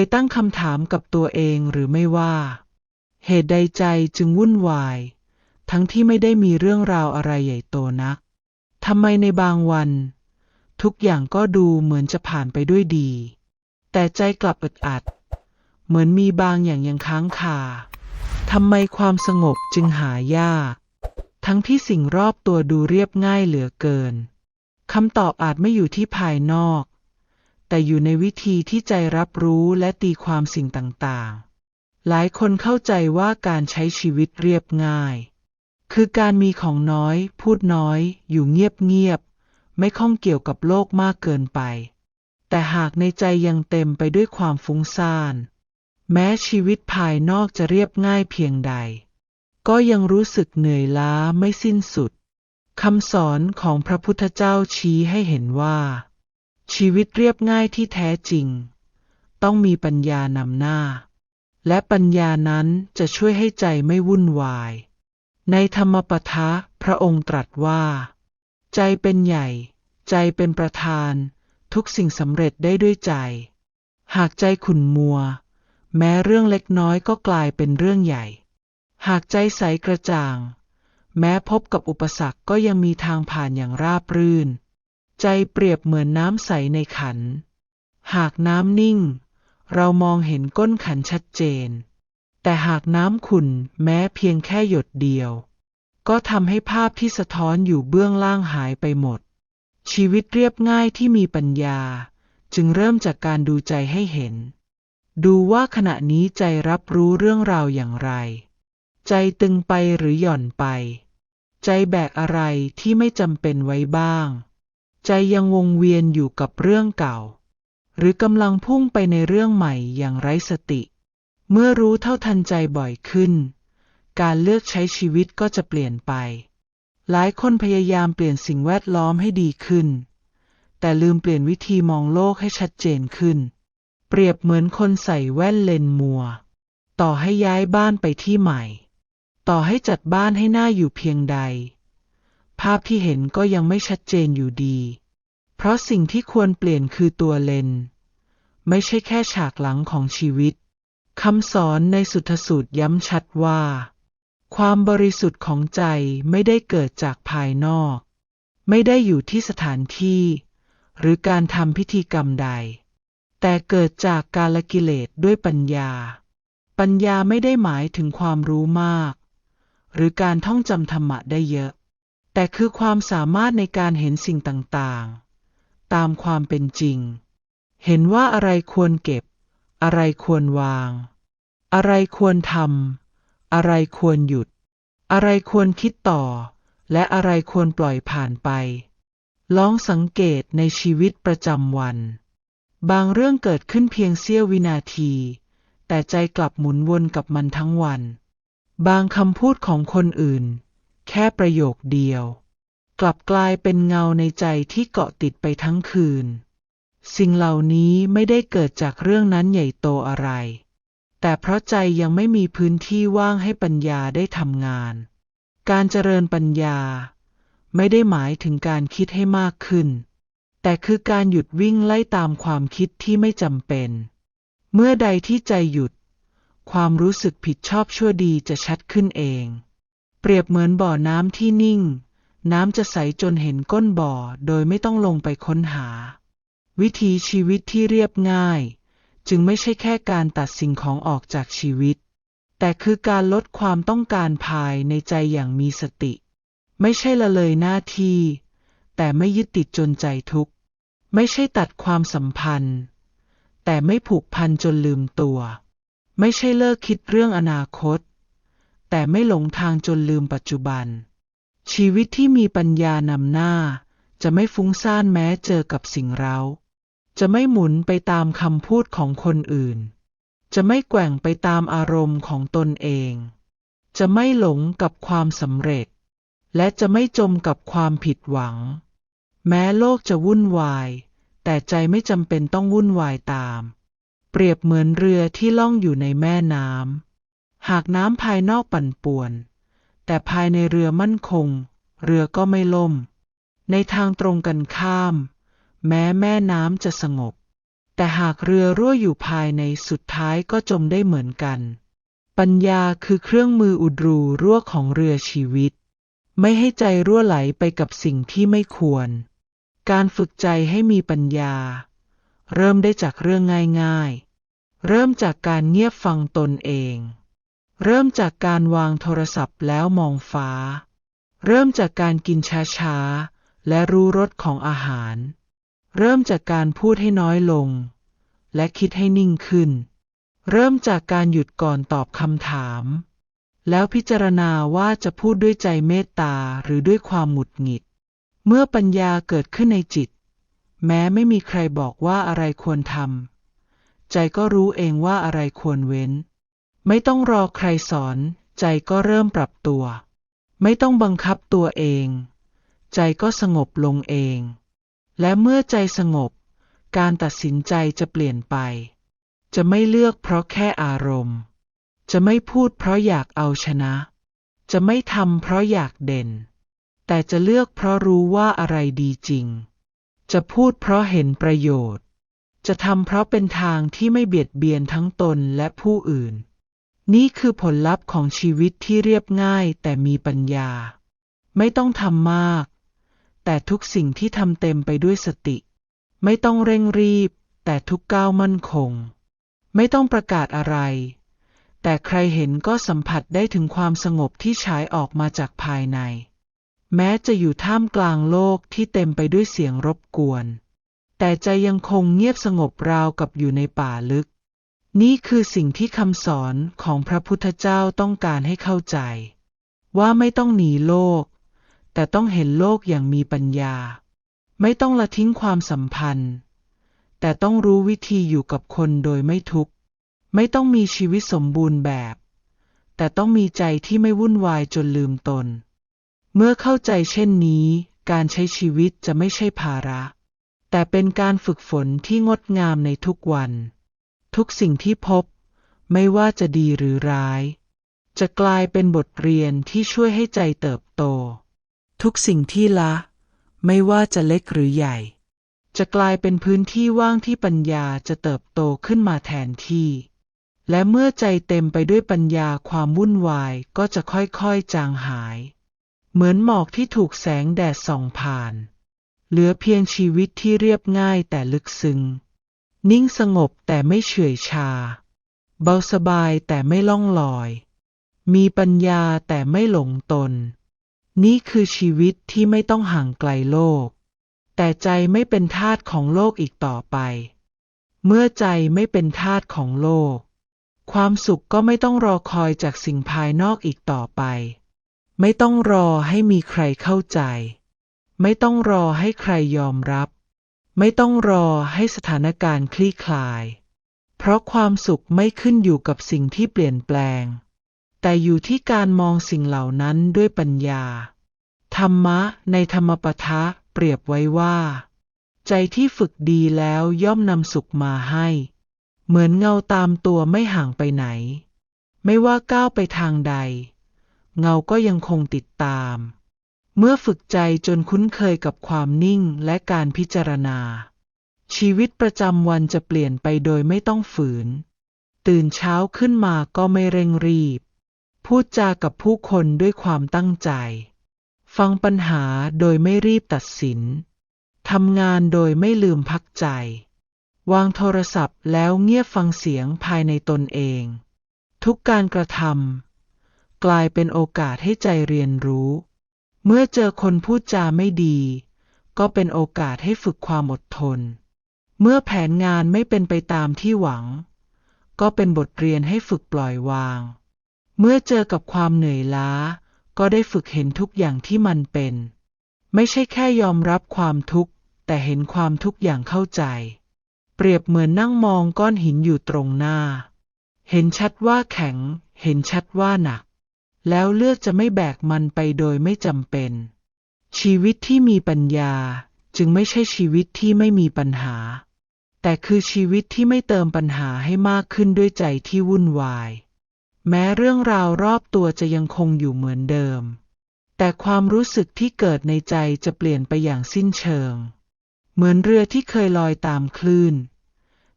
ยตั้งคำถามกับตัวเองหรือไม่ว่า เหตุใดใจจึงวุ่นวาย ทั้งที่ไม่ได้มีเรื่องราวอะไรใหญ่โตนักทำไมในบางวัน ทุกอย่างก็ดูเหมือนจะผ่านไปด้วยดี แต่ใจกลับอึดอัด เหมือนมีบางอย่างยังค้างคาทำไมความสงบจึงหายาก ทั้งที่สิ่งรอบตัวดูเรียบง่ายเหลือเกินคำตอบอาจไม่อยู่ที่ภายนอก แต่อยู่ในวิธีที่ใจรับรู้และตีความสิ่งต่างๆ หลายคนเข้าใจว่าการใช้ชีวิตเรียบง่าย คือการมีของน้อย พูดน้อย อยู่เงียบๆ ไม่ข้องเกี่ยวกับโลกมากเกินไป แต่หากในใจยังเต็มไปด้วยความฟุ้งซ่าน แม้ชีวิตภายนอกจะเรียบง่ายเพียงใด ก็ยังรู้สึกเหนื่อยล้าไม่สิ้นสุดคำสอนของพระพุทธเจ้าชี้ให้เห็นว่า ชีวิตเรียบง่ายที่แท้จริง ต้องมีปัญญานำหน้า และปัญญานั้นจะช่วยให้ใจไม่วุ่นวาย ในธรรมปทะพระองค์ตรัสว่า ใจเป็นใหญ่ ใจเป็นประธาน ทุกสิ่งสำเร็จได้ด้วยใจ หากใจขุ่นมัว แม้เรื่องเล็กน้อยก็กลายเป็นเรื่องใหญ่ หากใจใสกระจ่าง แม้พบกับอุปสรรคก็ยังมีทางผ่านอย่างราบรื่น ใจเปรียบเหมือนน้ำใสในขัน หากน้ำนิ่ง เรามองเห็นก้นขันชัดเจน แต่หากน้ำขุ่นแม้เพียงแค่หยดเดียว ก็ทำให้ภาพที่สะท้อนอยู่เบื้องล่างหายไปหมด ชีวิตเรียบง่ายที่มีปัญญา จึงเริ่มจากการดูใจให้เห็น ดูว่าขณะนี้ใจรับรู้เรื่องราวอย่างไร ใจตึงไปหรือหย่อนไป ใจแบกอะไรที่ไม่จำเป็นไว้บ้าง ใจยังวงเวียนอยู่กับเรื่องเก่า หรือกำลังพุ่งไปในเรื่องใหม่อย่างไร้สติ เมื่อรู้เท่าทันใจบ่อยขึ้น การเลือกใช้ชีวิตก็จะเปลี่ยนไป หลายคนพยายามเปลี่ยนสิ่งแวดล้อมให้ดีขึ้น แต่ลืมเปลี่ยนวิธีมองโลกให้ชัดเจนขึ้น เปรียบเหมือนคนใส่แว่นเลนมัว ต่อให้ย้ายบ้านไปที่ใหม่ ต่อให้จัดบ้านให้หน่าอยู่เพียงใด ภาพที่เห็นก็ยังไม่ชัดเจนอยู่ดี เพราะสิ่งที่ควรเปลี่ยนคือตัวเลน ไม่ใช่แค่ฉากหลังของชีวิตคำสอนในสุทธสูตรย้ำชัดว่า ความบริสุทธิ์ของใจไม่ได้เกิดจากภายนอก ไม่ได้อยู่ที่สถานที่ หรือการทำพิธีกรรมใด แต่เกิดจากการละกิเลสด้วยปัญญา ปัญญาไม่ได้หมายถึงความรู้มาก หรือการท่องจำธรรมะได้เยอะ แต่คือความสามารถในการเห็นสิ่งต่างๆ ตามความเป็นจริง เห็นว่าอะไรควรเก็บ อะไรควรวาง อะไรควรทำอะไรควรหยุด อะไรควรคิดต่อ และอะไรควรปล่อยผ่านไป ลองสังเกตในชีวิตประจำวัน บางเรื่องเกิดขึ้นเพียงเสี้ยววินาที แต่ใจกลับหมุนวนกับมันทั้งวัน บางคำพูดของคนอื่น แค่ประโยคเดียว กลับกลายเป็นเงาในใจที่เกาะติดไปทั้งคืน สิ่งเหล่านี้ไม่ได้เกิดจากเรื่องนั้นใหญ่โตอะไร แต่เพราะใจยังไม่มีพื้นที่ว่างให้ปัญญาได้ทำงาน การเจริญปัญญา ไม่ได้หมายถึงการคิดให้มากขึ้น แต่คือการหยุดวิ่งไล่ตามความคิดที่ไม่จำเป็น เมื่อใดที่ใจหยุด ความรู้สึกผิดชอบชั่วดีจะชัดขึ้นเอง เปรียบเหมือนบ่อน้ำที่นิ่ง น้ำจะใสจนเห็นก้นบ่อโดยไม่ต้องลงไปค้นหา วิธีชีวิตที่เรียบง่าย จึงไม่ใช่แค่การตัดสิ่งของออกจากชีวิต แต่คือการลดความต้องการภายในใจอย่างมีสติ ไม่ใช่ละเลยหน้าที่ แต่ไม่ยึดติดจนใจทุกข์ ไม่ใช่ตัดความสัมพันธ์ แต่ไม่ผูกพันจนลืมตัว ไม่ใช่เลิกคิดเรื่องอนาคต แต่ไม่หลงทางจนลืมปัจจุบัน ชีวิตที่มีปัญญานำหน้า จะไม่ฟุ้งซ่านแม้เจอกับสิ่งเร้า จะไม่หมุนไปตามคำพูดของคนอื่น จะไม่แกว่งไปตามอารมณ์ของตนเอง จะไม่หลงกับความสำเร็จ และจะไม่จมกับความผิดหวัง แม้โลกจะวุ่นวาย แต่ใจไม่จำเป็นต้องวุ่นวายตาม เปรียบเหมือนเรือที่ล่องอยู่ในแม่น้ำ หากน้ำภายนอกปั่นป่วน แต่ภายในเรือมั่นคง เรือก็ไม่ล่ม ในทางตรงกันข้าม แม้แม่น้ำจะสงบ แต่หากเรือรั่วอยู่ภายในสุดท้ายก็จมได้เหมือนกัน ปัญญาคือเครื่องมืออุดรูรั่วของเรือชีวิต ไม่ให้ใจรั่วไหลไปกับสิ่งที่ไม่ควร การฝึกใจให้มีปัญญา เริ่มได้จากเรื่องง่ายๆ เริ่มจากการเงียบฟังตนเอง เริ่มจากการวางโทรศัพท์แล้วมองฟ้า เริ่มจากการกินช้าๆ และรู้รสของอาหาร เริ่มจากการพูดให้น้อยลง และคิดให้นิ่งขึ้น เริ่มจากการหยุดก่อนตอบคำถาม แล้วพิจารณาว่าจะพูดด้วยใจเมตตาหรือด้วยความหงุดหงิด เมื่อปัญญาเกิดขึ้นในจิต แม้ไม่มีใครบอกว่าอะไรควรทำ ใจก็รู้เองว่าอะไรควรเว้น ไม่ต้องรอใครสอน ใจก็เริ่มปรับตัว ไม่ต้องบังคับตัวเอง ใจก็สงบลงเอง และเมื่อใจสงบ การตัดสินใจจะเปลี่ยนไป จะไม่เลือกเพราะแค่อารมณ์ จะไม่พูดเพราะอยากเอาชนะ จะไม่ทำเพราะอยากเด่น แต่จะเลือกเพราะรู้ว่าอะไรดีจริง จะพูดเพราะเห็นประโยชน์ จะทำเพราะเป็นทางที่ไม่เบียดเบียนทั้งตนและผู้อื่น นี่คือผลลัพธ์ของชีวิตที่เรียบง่ายแต่มีปัญญา ไม่ต้องทำมาก แต่ทุกสิ่งที่ทำเต็มไปด้วยสติ ไม่ต้องเร่งรีบ แต่ทุกก้าวมั่นคง ไม่ต้องประกาศอะไร แต่ใครเห็นก็สัมผัสได้ถึงความสงบที่ฉายออกมาจากภายใน แม้จะอยู่ท่ามกลางโลกที่เต็มไปด้วยเสียงรบกวน แต่ใจยังคงเงียบสงบราวกับอยู่ในป่าลึก นี่คือสิ่งที่คำสอนของพระพุทธเจ้าต้องการให้เข้าใจ ว่าไม่ต้องหนีโลก แต่ต้องเห็นโลกอย่างมีปัญญา ไม่ต้องละทิ้งความสัมพันธ์ แต่ต้องรู้วิธีอยู่กับคนโดยไม่ทุกข์ ไม่ต้องมีชีวิตสมบูรณ์แบบ แต่ต้องมีใจที่ไม่วุ่นวายจนลืมตน เมื่อเข้าใจเช่นนี้ การใช้ชีวิตจะไม่ใช่ภาระ แต่เป็นการฝึกฝนที่งดงามในทุกวัน ทุกสิ่งที่พบ ไม่ว่าจะดีหรือร้าย จะกลายเป็นบทเรียนที่ช่วยให้ใจเติบโต ทุกสิ่งที่ละ ไม่ว่าจะเล็กหรือใหญ่ จะกลายเป็นพื้นที่ว่างที่ปัญญาจะเติบโตขึ้นมาแทนที่ และเมื่อใจเต็มไปด้วยปัญญาความวุ่นวายก็จะค่อยๆจางหาย เหมือนหมอกที่ถูกแสงแดดส่องผ่าน เหลือเพียงชีวิตที่เรียบง่ายแต่ลึกซึ้ง นิ่งสงบแต่ไม่เฉื่อยชา เบาสบายแต่ไม่ล่องลอย มีปัญญาแต่ไม่หลงตน นี่คือชีวิตที่ไม่ต้องห่างไกลโลก แต่ใจไม่เป็นทาสของโลกอีกต่อไป เมื่อใจไม่เป็นทาสของโลก ความสุขก็ไม่ต้องรอคอยจากสิ่งภายนอกอีกต่อไป ไม่ต้องรอให้มีใครเข้าใจ ไม่ต้องรอให้ใครยอมรับ ไม่ต้องรอให้สถานการณ์คลี่คลาย เพราะความสุขไม่ขึ้นอยู่กับสิ่งที่เปลี่ยนแปลง แต่อยู่ที่การมองสิ่งเหล่านั้นด้วยปัญญา ธรรมะในธรรมปทะเปรียบไว้ว่า ใจที่ฝึกดีแล้วย่อมนำสุขมาให้ เหมือนเงาตามตัวไม่ห่างไปไหน ไม่ว่าก้าวไปทางใด เงาก็ยังคงติดตาม เมื่อฝึกใจจนคุ้นเคยกับความนิ่งและการพิจารณา ชีวิตประจำวันจะเปลี่ยนไปโดยไม่ต้องฝืน ตื่นเช้าขึ้นมาก็ไม่เร่งรีบ พูดจากับผู้คนด้วยความตั้งใจ ฟังปัญหาโดยไม่รีบตัดสินทำงานโดยไม่ลืมพักใจ วางโทรศัพท์แล้วเงียบฟังเสียงภายในตนเอง ทุกการกระทำกลายเป็นโอกาสให้ใจเรียนรู้ เมื่อเจอคนพูดจาไม่ดี ก็เป็นโอกาสให้ฝึกความอดทน เมื่อแผนงานไม่เป็นไปตามที่หวัง ก็เป็นบทเรียนให้ฝึกปล่อยวาง เมื่อเจอกับความเหนื่อยล้า ก็ได้ฝึกเห็นทุกอย่างที่มันเป็น ไม่ใช่แค่ยอมรับความทุกข์ แต่เห็นความทุกข์อย่างเข้าใจ เปรียบเหมือนนั่งมองก้อนหินอยู่ตรงหน้า เห็นชัดว่าแข็ง เห็นชัดว่าหนัก แล้วเลือกจะไม่แบกมันไปโดยไม่จำเป็น ชีวิตที่มีปัญญาจึงไม่ใช่ชีวิตที่ไม่มีปัญหา แต่คือชีวิตที่ไม่เติมปัญหาให้มากขึ้นด้วยใจที่วุ่นวาย แม้เรื่องราวรอบตัวจะยังคงอยู่เหมือนเดิม แต่ความรู้สึกที่เกิดในใจจะเปลี่ยนไปอย่างสิ้นเชิง เหมือนเรือที่เคยลอยตามคลื่น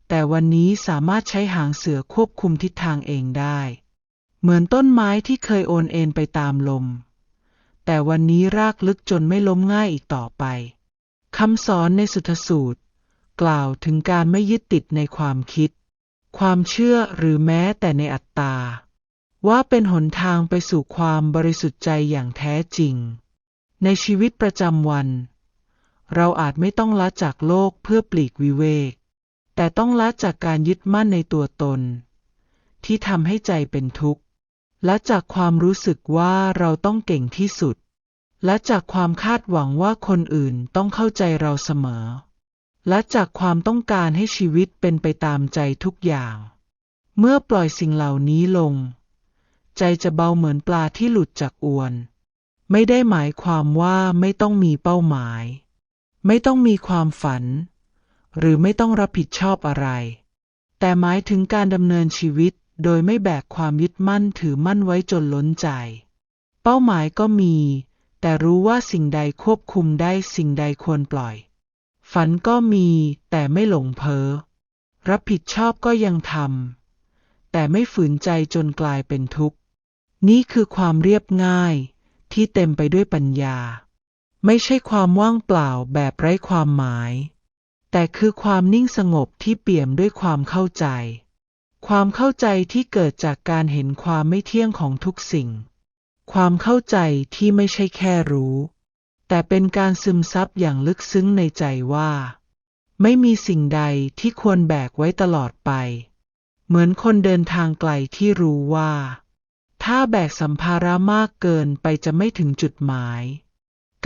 แต่วันนี้สามารถใช้หางเสือควบคุมทิศทางเองได้ เหมือนต้นไม้ที่เคยโอนเอ็นไปตามลม แต่วันนี้รากลึกจนไม่ล้มง่ายอีกต่อไปคำสอนในสุทธสูตร กล่าวถึงการไม่ยึดติดในความคิด ความเชื่อหรือแม้แต่ในอัตตา ว่าเป็นหนทางไปสู่ความบริสุทธิ์ใจอย่างแท้จริง ในชีวิตประจำวัน เราอาจไม่ต้องละจากโลกเพื่อปลีกวิเวก แต่ต้องละจากการยึดมั่นในตัวตน ที่ทำให้ใจเป็นทุกข์ และจากความรู้สึกว่าเราต้องเก่งที่สุด และจากความคาดหวังว่าคนอื่นต้องเข้าใจเราเสมอ และจากความต้องการให้ชีวิตเป็นไปตามใจทุกอย่าง เมื่อปล่อยสิ่งเหล่านี้ลง ใจจะเบาเหมือนปลาที่หลุดจากอวน ไม่ได้หมายความว่าไม่ต้องมีเป้าหมาย ไม่ต้องมีความฝัน หรือไม่ต้องรับผิดชอบอะไร แต่หมายถึงการดำเนินชีวิต โดยไม่แบกความยึดมั่นถือมั่นไว้จนล้นใจ เป้าหมายก็มี แต่รู้ว่าสิ่งใดควบคุมได้สิ่งใดควรปล่อย ฝันก็มีแต่ไม่หลงเพ้อ รับผิดชอบก็ยังทำ แต่ไม่ฝืนใจจนกลายเป็นทุกข์ นี่คือความเรียบง่ายที่เต็มไปด้วยปัญญา ไม่ใช่ความว่างเปล่าแบบไร้ความหมาย แต่คือความนิ่งสงบที่เปี่ยมด้วยความเข้าใจ ความเข้าใจที่เกิดจากการเห็นความไม่เที่ยงของทุกสิ่ง ความเข้าใจที่ไม่ใช่แค่รู้ แต่เป็นการซึมซับอย่างลึกซึ้งในใจว่า ไม่มีสิ่งใดที่ควรแบกไว้ตลอดไป เหมือนคนเดินทางไกลที่รู้ว่า ถ้าแบกสัมภาระมากเกินไปจะไม่ถึงจุดหมาย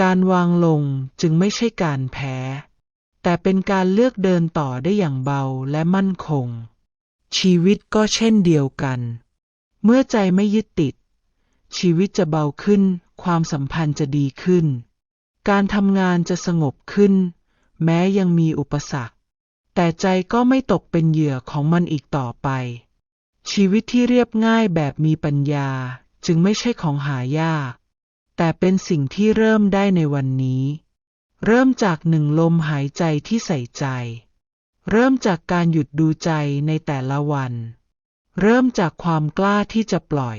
การวางลงจึงไม่ใช่การแพ้ แต่เป็นการเลือกเดินต่อได้อย่างเบาและมั่นคง ชีวิตก็เช่นเดียวกัน เมื่อใจไม่ยึดติด ชีวิตจะเบาขึ้น ความสัมพันธ์จะดีขึ้น การทำงานจะสงบขึ้น แม้ยังมีอุปสรรค แต่ใจก็ไม่ตกเป็นเหยื่อของมันอีกต่อไป ชีวิตที่เรียบง่ายแบบมีปัญญาจึงไม่ใช่ของหายาก แต่เป็นสิ่งที่เริ่มได้ในวันนี้ เริ่มจากหนึ่งลมหายใจที่ใส่ใจ เริ่มจากการหยุดดูใจในแต่ละวัน เริ่มจากความกล้าที่จะปล่อย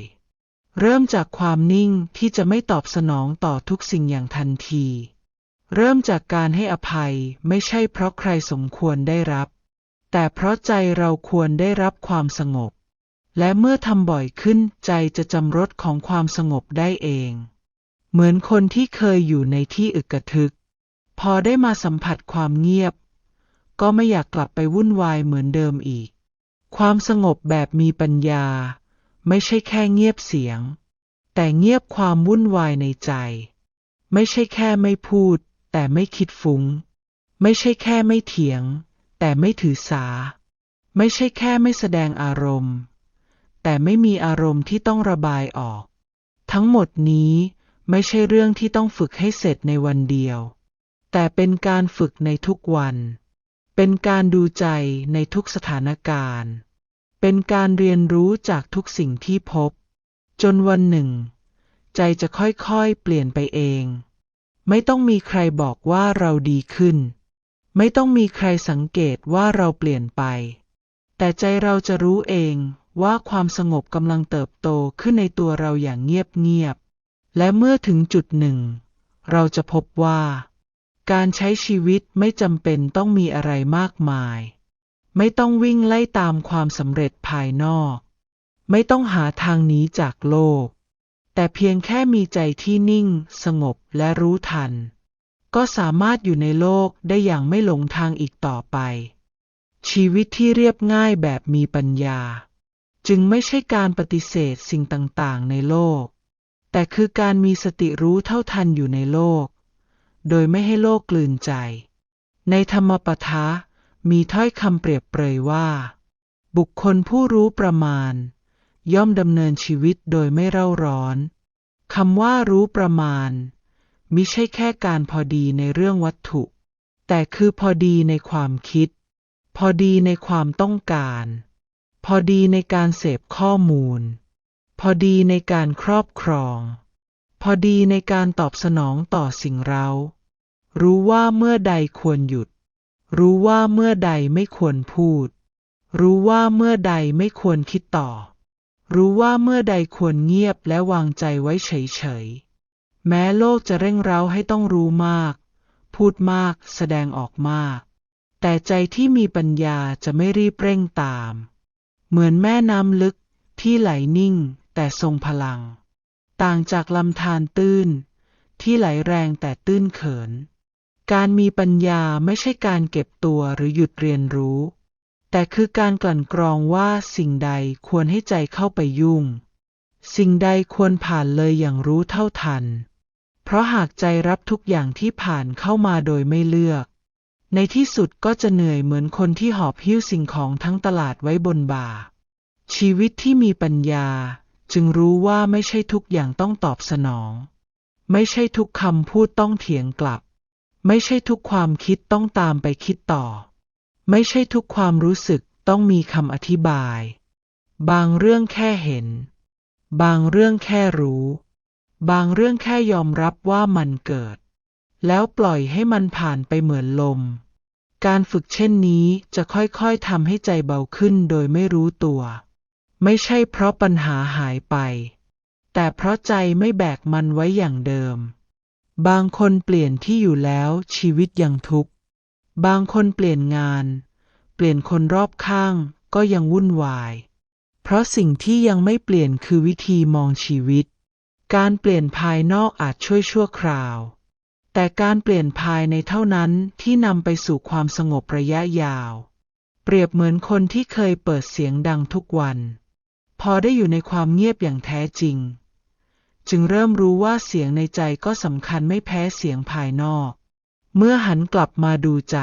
เริ่มจากความนิ่งที่จะไม่ตอบสนองต่อทุกสิ่งอย่างทันที เริ่มจากการให้อภัยไม่ใช่เพราะใครสมควรได้รับ แต่เพราะใจเราควรได้รับความสงบ และเมื่อทำบ่อยขึ้นใจจะจำรสของความสงบได้เอง เหมือนคนที่เคยอยู่ในที่อึกระทึก พอได้มาสัมผัสความเงียบ ก็ไม่อยากกลับไปวุ่นวายเหมือนเดิมอีก ความสงบแบบมีปัญญา ไม่ใช่แค่เงียบเสียง แต่เงียบความวุ่นวายในใจ ไม่ใช่แค่ไม่พูด แต่ไม่คิดฟุง้ง ไม่ใช่แค่ไม่เถียง แต่ไม่ถือสา ไม่ใช่แค่ไม่แสดงอารมณ์ แต่ไม่มีอารมณ์ที่ต้องระบายออก ทั้งหมดนี้ไม่ใช่เรื่องที่ต้องฝึกให้เสร็จในวันเดียว แต่เป็นการฝึกในทุกวัน เป็นการดูใจในทุกสถานการณ์ เป็นการเรียนรู้จากทุกสิ่งที่พบ จนวันหนึ่ง ใจจะค่อยๆเปลี่ยนไปเอง ไม่ต้องมีใครบอกว่าเราดีขึ้น ไม่ต้องมีใครสังเกตว่าเราเปลี่ยนไป แต่ใจเราจะรู้เองว่าความสงบกำลังเติบโตขึ้นในตัวเราอย่างเงียบๆและเมื่อถึงจุดหนึ่ง เราจะพบว่า การใช้ชีวิตไม่จำเป็นต้องมีอะไรมากมาย ไม่ต้องวิ่งไล่ตามความสำเร็จภายนอก ไม่ต้องหาทางหนีจากโลก แต่เพียงแค่มีใจที่นิ่ง สงบและรู้ทัน ก็สามารถอยู่ในโลกได้อย่างไม่หลงทางอีกต่อไป ชีวิตที่เรียบง่ายแบบมีปัญญา จึงไม่ใช่การปฏิเสธสิ่งต่างๆ ในโลก แต่คือการมีสติรู้เท่าทันอยู่ในโลก โดยไม่ให้โลกกลืนใจ ในธรรมปทะมีถ้อยคำเปรียบเปรยว่า บุคคลผู้รู้ประมาณ ย่อมดำเนินชีวิตโดยไม่เร่าร้อนคำว่ารู้ประมาณ มิใช่แค่การพอดีในเรื่องวัตถุ แต่คือพอดีในความคิด พอดีในความต้องการ พอดีในการเสพข้อมูล พอดีในการครอบครอง พอดีในการตอบสนองต่อสิ่งเรา รู้ว่าเมื่อใดควรหยุด รู้ว่าเมื่อใดไม่ควรพูด รู้ว่าเมื่อใดไม่ควรคิดต่อ รู้ว่าเมื่อใดควรเงียบและวางใจไว้เฉยๆ แม้โลกจะเร่งเร้าให้ต้องรู้มาก พูดมากแสดงออกมาก แต่ใจที่มีปัญญาจะไม่รีบเร่งตาม เหมือนแม่น้ำลึกที่ไหลนิ่งแต่ทรงพลัง ต่างจากลำธารตื้น ที่ไหลแรงแต่ตื้นเขิน การมีปัญญาไม่ใช่การเก็บตัวหรือหยุดเรียนรู้ แต่คือการกลั่นกรองว่าสิ่งใดควรให้ใจเข้าไปยุ่ง สิ่งใดควรผ่านเลยอย่างรู้เท่าทัน เพราะหากใจรับทุกอย่างที่ผ่านเข้ามาโดยไม่เลือก ในที่สุดก็จะเหนื่อยเหมือนคนที่หอบหิ้วสิ่งของทั้งตลาดไว้บนบ่าชีวิตที่มีปัญญา จึงรู้ว่าไม่ใช่ทุกอย่างต้องตอบสนอง ไม่ใช่ทุกคำพูดต้องเถียงกลับ ไม่ใช่ทุกความคิดต้องตามไปคิดต่อ ไม่ใช่ทุกความรู้สึกต้องมีคำอธิบาย บางเรื่องแค่เห็น บางเรื่องแค่รู้ บางเรื่องแค่ยอมรับว่ามันเกิด แล้วปล่อยให้มันผ่านไปเหมือนลม การฝึกเช่นนี้จะค่อยๆทำให้ใจเบาขึ้นโดยไม่รู้ตัว ไม่ใช่เพราะปัญหาหายไป แต่เพราะใจไม่แบกมันไว้อย่างเดิม บางคนเปลี่ยนที่อยู่แล้วชีวิตยังทุกข์ บางคนเปลี่ยนงาน เปลี่ยนคนรอบข้างก็ยังวุ่นวาย เพราะสิ่งที่ยังไม่เปลี่ยนคือวิธีมองชีวิต การเปลี่ยนภายนอกอาจช่วยชั่วคราว แต่การเปลี่ยนภายในเท่านั้นที่นำไปสู่ความสงบระยะยาว เปรียบเหมือนคนที่เคยเปิดเสียงดังทุกวัน พอได้อยู่ในความเงียบอย่างแท้จริง จึงเริ่มรู้ว่าเสียงในใจก็สำคัญไม่แพ้เสียงภายนอก เมื่อหันกลับมาดูใจ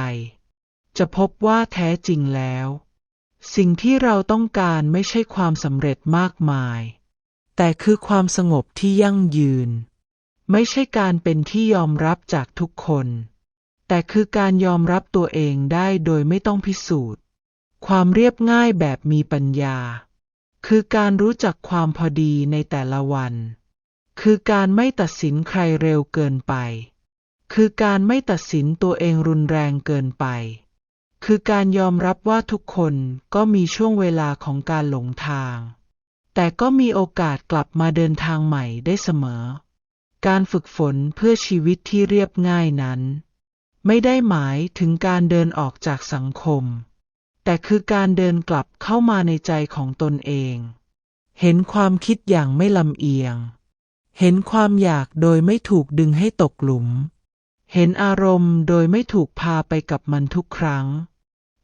จะพบว่าแท้จริงแล้ว สิ่งที่เราต้องการไม่ใช่ความสำเร็จมากมาย แต่คือความสงบที่ยั่งยืน ไม่ใช่การเป็นที่ยอมรับจากทุกคน แต่คือการยอมรับตัวเองได้โดยไม่ต้องพิสูจน์ ความเรียบง่ายแบบมีปัญญา คือการรู้จักความพอดีในแต่ละวัน คือการไม่ตัดสินใครเร็วเกินไป คือการไม่ตัดสินตัวเองรุนแรงเกินไป คือการยอมรับว่าทุกคนก็มีช่วงเวลาของการหลงทาง แต่ก็มีโอกาสกลับมาเดินทางใหม่ได้เสมอ การฝึกฝนเพื่อชีวิตที่เรียบง่ายนั้น ไม่ได้หมายถึงการเดินออกจากสังคม แต่คือการเดินกลับเข้ามาในใจของตนเอง เห็นความคิดอย่างไม่ลำเอียง เห็นความอยากโดยไม่ถูกดึงให้ตกหลุม เห็นอารมณ์โดยไม่ถูกพาไปกับมันทุกครั้ง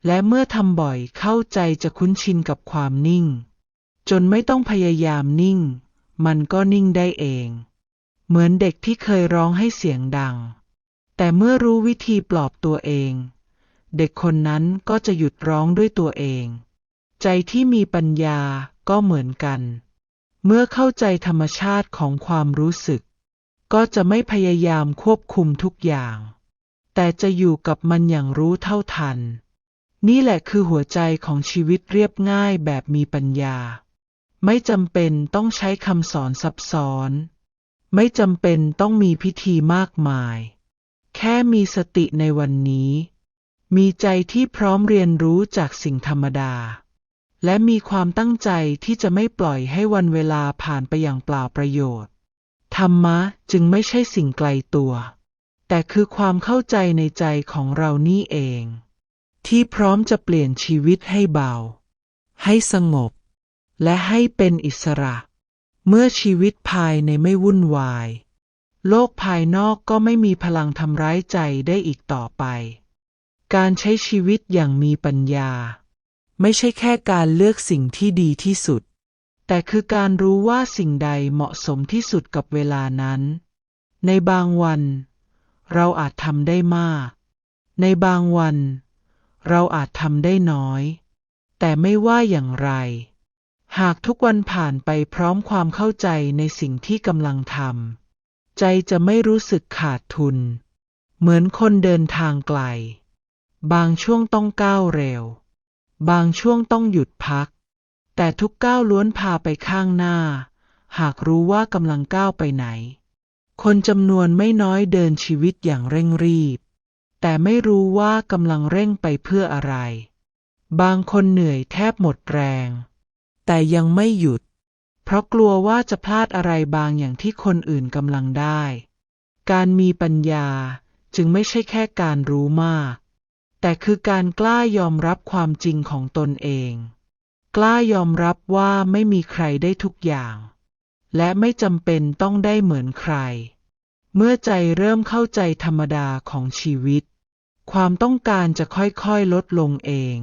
และเมื่อทำบ่อยเข้าใจจะคุ้นชินกับความนิ่ง จนไม่ต้องพยายามนิ่ง มันก็นิ่งได้เอง เหมือนเด็กที่เคยร้องให้เสียงดัง แต่เมื่อรู้วิธีปลอบตัวเอง เด็กคนนั้นก็จะหยุดร้องด้วยตัวเอง ใจที่มีปัญญาก็เหมือนกัน เมื่อเข้าใจธรรมชาติของความรู้สึก ก็จะไม่พยายามควบคุมทุกอย่าง แต่จะอยู่กับมันอย่างรู้เท่าทัน นี่แหละคือหัวใจของชีวิตเรียบง่ายแบบมีปัญญา ไม่จำเป็นต้องใช้คำสอนซับซ้อน ไม่จำเป็นต้องมีพิธีมากมาย แค่มีสติในวันนี้ มีใจที่พร้อมเรียนรู้จากสิ่งธรรมดา และมีความตั้งใจที่จะไม่ปล่อยให้วันเวลาผ่านไปอย่างเปล่าประโยชน์ ธรรมะจึงไม่ใช่สิ่งไกลตัว แต่คือความเข้าใจในใจของเรานี่เอง ที่พร้อมจะเปลี่ยนชีวิตให้เบา ให้สงบ และให้เป็นอิสระ เมื่อชีวิตภายในไม่วุ่นวาย โลกภายนอกก็ไม่มีพลังทำร้ายใจได้อีกต่อไป การใช้ชีวิตอย่างมีปัญญา ไม่ใช่แค่การเลือกสิ่งที่ดีที่สุด แต่คือการรู้ว่าสิ่งใดเหมาะสมที่สุดกับเวลานั้น ในบางวัน เราอาจทำได้มาก ในบางวัน เราอาจทำได้น้อย แต่ไม่ว่าอย่างไร หากทุกวันผ่านไปพร้อมความเข้าใจในสิ่งที่กำลังทำใจจะไม่รู้สึกขาดทุน เหมือนคนเดินทางไกล บางช่วงต้องก้าวเร็ว บางช่วงต้องหยุดพัก แต่ทุกก้าวล้วนพาไปข้างหน้า หากรู้ว่ากำลังก้าวไปไหน คนจำนวนไม่น้อยเดินชีวิตอย่างเร่งรีบ แต่ไม่รู้ว่ากำลังเร่งไปเพื่ออะไร บางคนเหนื่อยแทบหมดแรง แต่ยังไม่หยุด เพราะกลัวว่าจะพลาดอะไรบางอย่างที่คนอื่นกำลังได้ การมีปัญญาจึงไม่ใช่แค่การรู้มาก แต่คือการกล้ายอมรับความจริงของตนเอง กล้ายอมรับว่าไม่มีใครได้ทุกอย่าง และไม่จำเป็นต้องได้เหมือนใคร เมื่อใจเริ่มเข้าใจธรรมดาของชีวิต ความต้องการจะค่อยๆลดลงเอง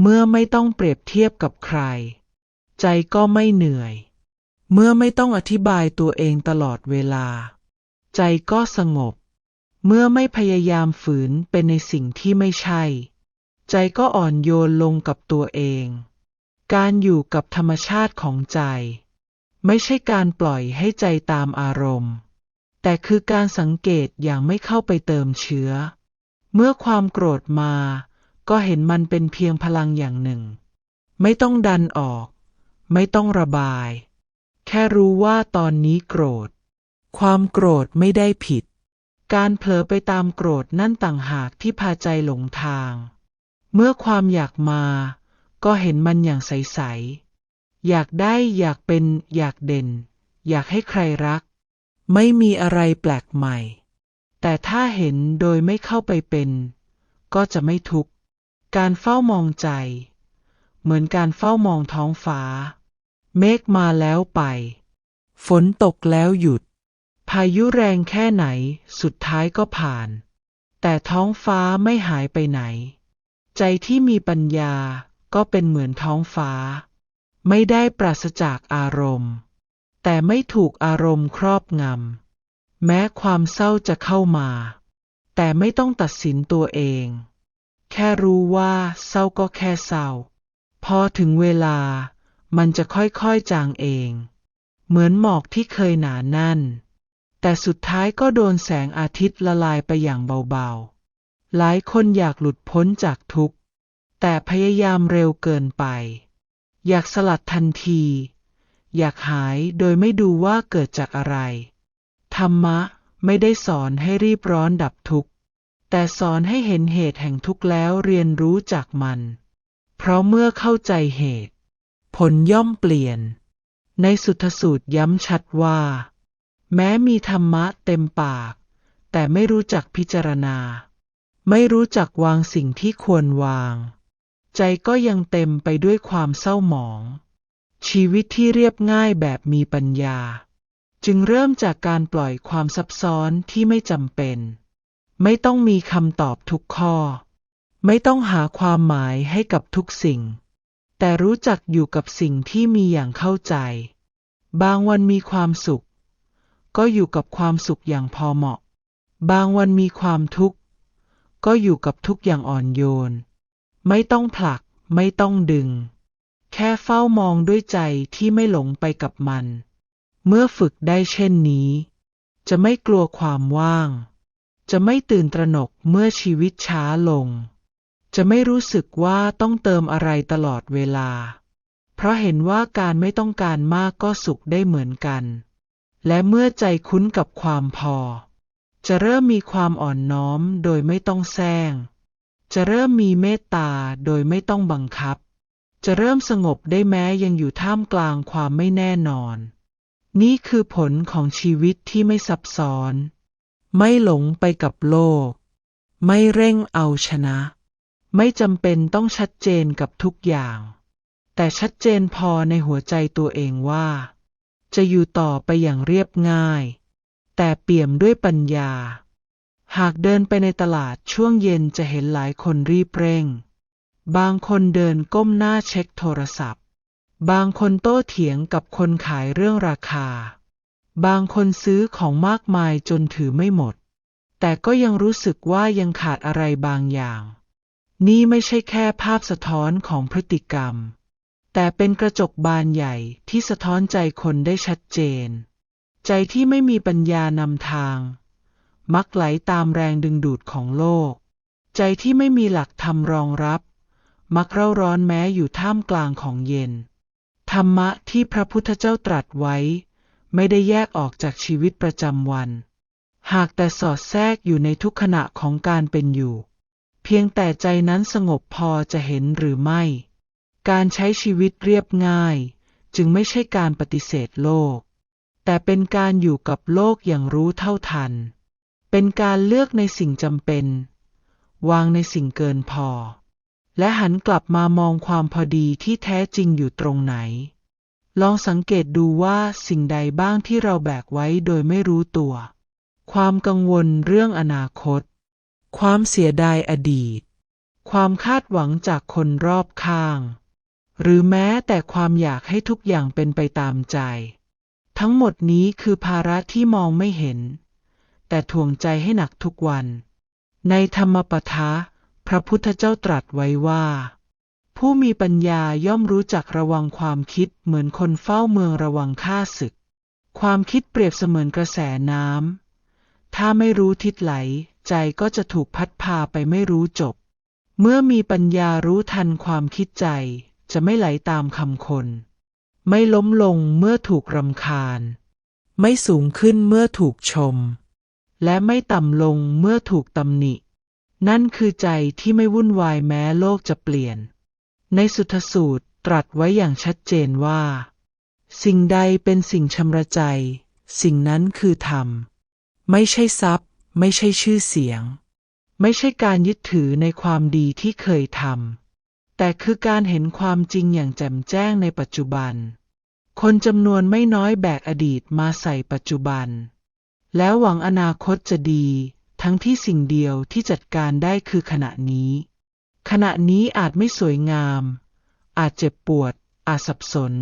เมื่อไม่ต้องเปรียบเทียบกับใคร ใจก็ไม่เหนื่อย เมื่อไม่ต้องอธิบายตัวเองตลอดเวลา ใจก็สงบ เมื่อไม่พยายามฝืนเป็นในสิ่งที่ไม่ใช่ ใจก็อ่อนโยนลงกับตัวเอง การอยู่กับธรรมชาติของใจ ไม่ใช่การปล่อยให้ใจตามอารมณ์ แต่คือการสังเกตอย่างไม่เข้าไปเติมเชื้อ เมื่อความโกรธมา ก็เห็นมันเป็นเพียงพลังอย่างหนึ่ง ไม่ต้องดันออก ไม่ต้องระบาย แค่รู้ว่าตอนนี้โกรธ ความโกรธไม่ได้ผิด การเผลอไปตามโกรธนั่นต่างหากที่พาใจหลงทาง เมื่อความอยากมา ก็เห็นมันอย่างใสๆ อยากได้อยากเป็น อยากเด่น อยากให้ใครรัก ไม่มีอะไรแปลกใหม่ แต่ถ้าเห็นโดยไม่เข้าไปเป็น ก็จะไม่ทุกข์ การเฝ้ามองใจ เหมือนการเฝ้ามองท้องฟ้า เมฆมาแล้วไป ฝนตกแล้วหยุด พายุแรงแค่ไหนสุดท้ายก็ผ่าน แต่ท้องฟ้าไม่หายไปไหน ใจที่มีปัญญาก็เป็นเหมือนท้องฟ้า ไม่ได้ปราศจากอารมณ์ แต่ไม่ถูกอารมณ์ครอบงำ แม้ความเศร้าจะเข้ามา แต่ไม่ต้องตัดสินตัวเอง แค่รู้ว่าเศร้าก็แค่เศร้า พอถึงเวลามันจะค่อยๆจางเอง เหมือนหมอกที่เคยหนาแน่น แต่สุดท้ายก็โดนแสงอาทิตย์ละลายไปอย่างเบาๆ หลายคนอยากหลุดพ้นจากทุกข์ แต่พยายามเร็วเกินไป อยากสลัดทันที อยากหายโดยไม่ดูว่าเกิดจากอะไร ธรรมะไม่ได้สอนให้รีบร้อนดับทุกข์ แต่สอนให้เห็นเหตุแห่งทุกข์แล้วเรียนรู้จากมัน เพราะเมื่อเข้าใจเหตุ ผลย่อมเปลี่ยน ในสุทธสูตรย้ำชัดว่า แม้มีธรรมะเต็มปาก แต่ไม่รู้จักพิจารณา ไม่รู้จักวางสิ่งที่ควรวาง ใจก็ยังเต็มไปด้วยความเศร้าหมอง ชีวิตที่เรียบง่ายแบบมีปัญญา จึงเริ่มจากการปล่อยความซับซ้อนที่ไม่จำเป็น ไม่ต้องมีคำตอบทุกข้อ ไม่ต้องหาความหมายให้กับทุกสิ่ง แต่รู้จักอยู่กับสิ่งที่มีอย่างเข้าใจ บางวันมีความสุข ก็อยู่กับความสุขอย่างพอเหมาะ บางวันมีความทุกข์ ก็อยู่กับทุกอย่างอ่อนโยน ไม่ต้องผลัก ไม่ต้องดึง แค่เฝ้ามองด้วยใจที่ไม่หลงไปกับมัน เมื่อฝึกได้เช่นนี้ จะไม่กลัวความว่าง จะไม่ตื่นตระหนกเมื่อชีวิตช้าลง จะไม่รู้สึกว่าต้องเติมอะไรตลอดเวลา เพราะเห็นว่าการไม่ต้องการมากก็สุขได้เหมือนกัน และเมื่อใจคุ้นกับความพอ จะเริ่มมีความอ่อนน้อมโดยไม่ต้องแซง จะเริ่มมีเมตตาโดยไม่ต้องบังคับ จะเริ่มสงบได้แม้ยังอยู่ท่ามกลางความไม่แน่นอน นี่คือผลของชีวิตที่ไม่ซับซ้อน ไม่หลงไปกับโลก ไม่เร่งเอาชนะ ไม่จำเป็นต้องชัดเจนกับทุกอย่าง แต่ชัดเจนพอในหัวใจตัวเองว่า จะอยู่ต่อไปอย่างเรียบง่าย แต่เปี่ยมด้วยปัญญา หากเดินไปในตลาดช่วงเย็นจะเห็นหลายคนรีบเร่ง บางคนเดินก้มหน้าเช็คโทรศัพท์ บางคนโต้เถียงกับคนขายเรื่องราคา บางคนซื้อของมากมายจนถือไม่หมด แต่ก็ยังรู้สึกว่ายังขาดอะไรบางอย่าง นี่ไม่ใช่แค่ภาพสะท้อนของพฤติกรรม แต่เป็นกระจกบานใหญ่ที่สะท้อนใจคนได้ชัดเจน ใจที่ไม่มีปัญญานำทาง มักไหลตามแรงดึงดูดของโลก ใจที่ไม่มีหลักธรรมรองรับ มักเร่าร้อนแม้อยู่ท่ามกลางของเย็น ธรรมะที่พระพุทธเจ้าตรัสไว้ ไม่ได้แยกออกจากชีวิตประจำวัน หากแต่สอดแทรกอยู่ในทุกขณะของการเป็นอยู่ เพียงแต่ใจนั้นสงบพอจะเห็นหรือไม่ การใช้ชีวิตเรียบง่าย จึงไม่ใช่การปฏิเสธโลก แต่เป็นการอยู่กับโลกอย่างรู้เท่าทัน เป็นการเลือกในสิ่งจำเป็น วางในสิ่งเกินพอ และหันกลับมามองความพอดีที่แท้จริงอยู่ตรงไหน ลองสังเกตดูว่าสิ่งใดบ้างที่เราแบกไว้โดยไม่รู้ตัว ความกังวลเรื่องอนาคต ความเสียดายอดีตความคาดหวังจากคนรอบข้าง หรือแม้แต่ความอยากให้ทุกอย่างเป็นไปตามใจ ทั้งหมดนี้คือภาระที่มองไม่เห็น แต่ถ่วงใจให้หนักทุกวัน ในธรรมปทะพระพุทธเจ้าตรัสไว้ว่า ผู้มีปัญญาย่อมรู้จักระวังความคิดเหมือนคนเฝ้าเมืองระวังข้าศึก ความคิดเปรียบเสมือนกระแสน้ำถ้าไม่รู้ทิศไหล ใจก็จะถูกพัดพาไปไม่รู้จบ เมื่อมีปัญญารู้ทันความคิดใจ จะไม่ไหลตามคำคน ไม่ล้มลงเมื่อถูกรำคาญ ไม่สูงขึ้นเมื่อถูกชม และไม่ต่ำลงเมื่อถูกตำหนิ นั่นคือใจที่ไม่วุ่นวายแม้โลกจะเปลี่ยน ในสุทธสูตรตรัสไว้อย่างชัดเจนว่า สิ่งใดเป็นสิ่งชำระใจ สิ่งนั้นคือธรรม ไม่ใช่ทรัพย์ ไม่ใช่ชื่อเสียง ไม่ใช่การยึดถือในความดีที่เคยทำ แต่คือการเห็นความจริงอย่างแจ่มแจ้งในปัจจุบัน คนจำนวนไม่น้อยแบกอดีตมาใส่ปัจจุบัน แล้วหวังอนาคตจะดี ทั้งที่สิ่งเดียวที่จัดการได้คือขณะนี้ ขณะนี้อาจไม่สวยงาม อาจเจ็บปวด อาจสับสน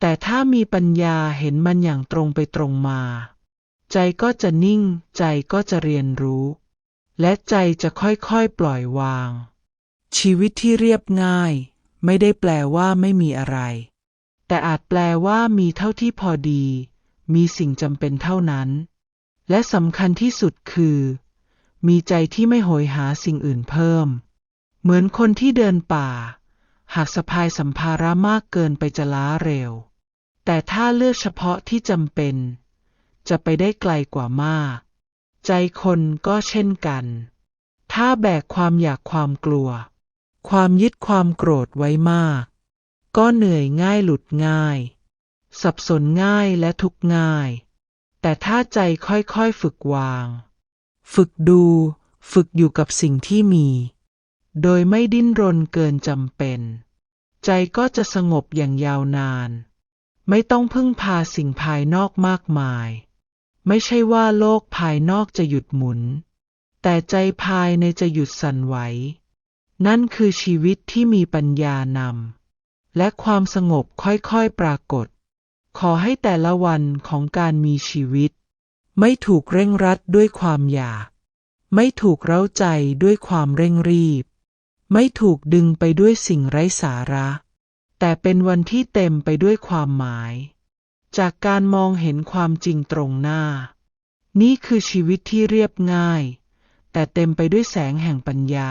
แต่ถ้ามีปัญญาเห็นมันอย่างตรงไปตรงมา ใจก็จะนิ่ง ใจก็จะเรียนรู้ และใจจะค่อยๆปล่อยวาง ชีวิตที่เรียบง่าย ไม่ได้แปลว่าไม่มีอะไร แต่อาจแปลว่ามีเท่าที่พอดี มีสิ่งจำเป็นเท่านั้น และสำคัญที่สุดคือ มีใจที่ไม่โหยหาสิ่งอื่นเพิ่ม เหมือนคนที่เดินป่า หากสะพายสัมภาระมากเกินไปจะล้าเร็ว แต่ถ้าเลือกเฉพาะที่จำเป็น จะไปได้ไกลกว่ามาก ใจคนก็เช่นกัน ถ้าแบกความอยากความกลัว ความยึดความโกรธไว้มาก ก็เหนื่อยง่ายหลุดง่าย สับสนง่ายและทุกง่าย แต่ถ้าใจค่อยๆฝึกวาง ฝึกดู ฝึกอยู่กับสิ่งที่มี โดยไม่ดิ้นรนเกินจำเป็น ใจก็จะสงบอย่างยาวนาน ไม่ต้องพึ่งพาสิ่งภายนอกมากมาย ไม่ใช่ว่าโลกภายนอกจะหยุดหมุน แต่ใจภายในจะหยุดสั่นไหว นั่นคือชีวิตที่มีปัญญานำและความสงบค่อยๆปรากฏ ขอให้แต่ละวันของการมีชีวิต ไม่ถูกเร่งรัดด้วยความอยาก ไม่ถูกเร้าใจด้วยความเร่งรีบ ไม่ถูกดึงไปด้วยสิ่งไร้สาระ แต่เป็นวันที่เต็มไปด้วยความหมาย จากการมองเห็นความจริงตรงหน้า นี่คือชีวิตที่เรียบง่าย แต่เต็มไปด้วยแสงแห่งปัญญา